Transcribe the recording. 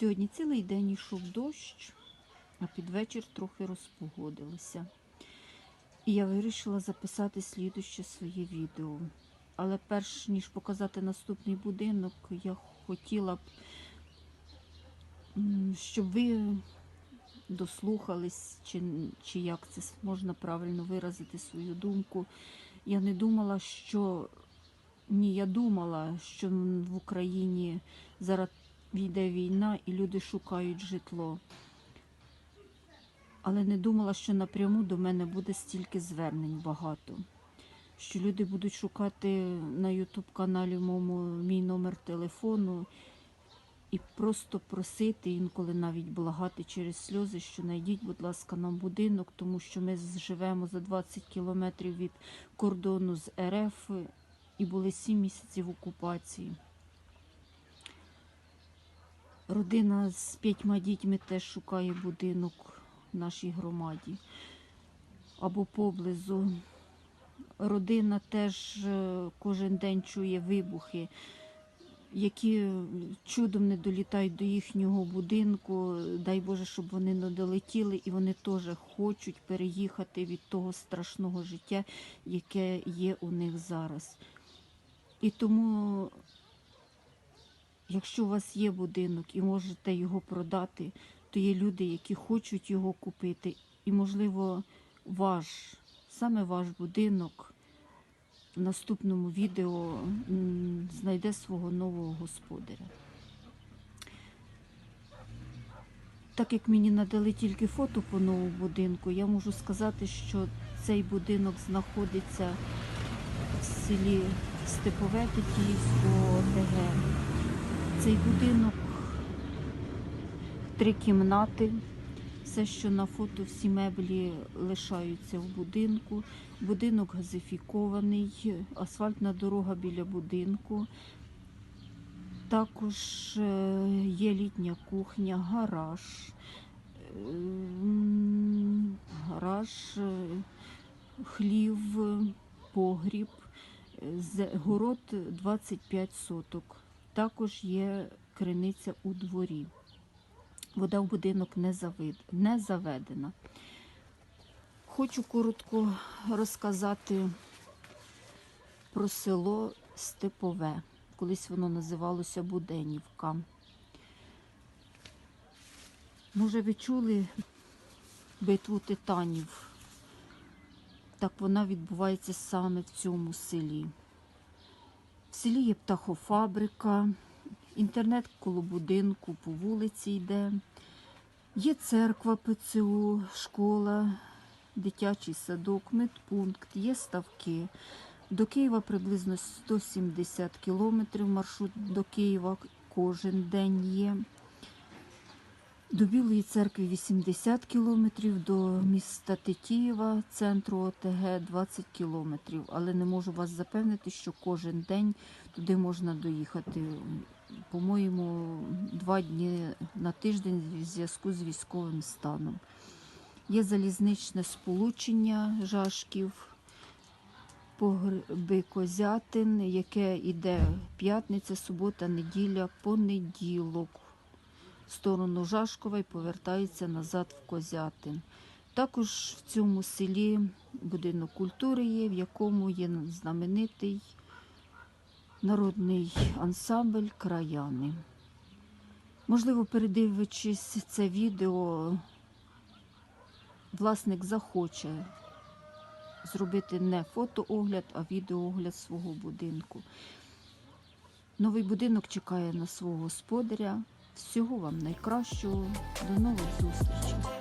Сьогодні цілий день йшов дощ, а під вечір трохи розпогодилося. І я вирішила записати слідуще своє відео. Але перш ніж показати наступний будинок, я хотіла б, щоб ви дослухались, чи, чи як це можна правильно виразити свою думку. Я не думала, що ні, я думала, що в Україні зараз війде війна і люди шукають житло. Але не думала, що напряму до мене буде стільки звернень багато. Що люди будуть шукати на Ютуб каналі моєму мій номер телефону і просто просити, інколи навіть благати через сльози, що знайдіть, будь ласка, нам будинок, тому що ми живемо за 20 кілометрів від кордону з РФ і були 7 місяців окупації. Родина з п'ятьма дітьми теж шукає будинок в нашій громаді або поблизу. Родина теж е, кожен день чує вибухи, які чудом не долітають до їхнього будинку. Дай Боже, щоб вони не долетіли, і вони теж хочуть переїхати від того страшного життя, яке є у них зараз. І тому, якщо у вас є будинок і можете його продати, то є люди, які хочуть його купити. І, можливо, ваш, саме ваш будинок в наступному відео знайде свого нового господаря. Так як мені надали тільки фото по новому будинку, я можу сказати, що цей будинок знаходиться в селі Степове Тетіївського ОТГ. Цей будинок три кімнати. Все, що на фото, всі меблі лишаються в будинку. Будинок газифікований, асфальтна дорога біля будинку. Також е, є літня кухня, гараж. Гараж, е, хлів, погріб, город 25 соток. Також є криниця у дворі. Вода в будинок не, заведена. Хочу коротко розказати про село Степове. Колись воно називалося Буденівка. Може, ви чули битву титанів? Так вона відбувається саме в цьому селі. Селі є птахофабрика, інтернет коло будинку, по вулиці йде. Є церква ПЦУ, школа, дитячий садок, медпункт, є ставки. До Києва приблизно 170 кілометрів маршрут до Києва кожен день є. До Білої церкви 80 кілометрів, до міста Тетіїва, центру ОТГ 20 кілометрів. Але не можу вас запевнити, що кожен день туди можна доїхати. По-моєму, два дні на тиждень в зв'язку з військовим станом. Є залізничне сполучення Жашків, погреби Козятин, яке йде п'ятниця, субота, неділя, понеділок сторону Жашкова і повертається назад в Козятин. Також в цьому селі будинок культури є, в якому є знаменитий народний ансамбль краяни. Можливо, передивлячись це відео, власник захоче зробити не фотоогляд, а відеоогляд свого будинку. Новий будинок чекає на свого господаря. Всього вам найкращого. До нових зустрічей!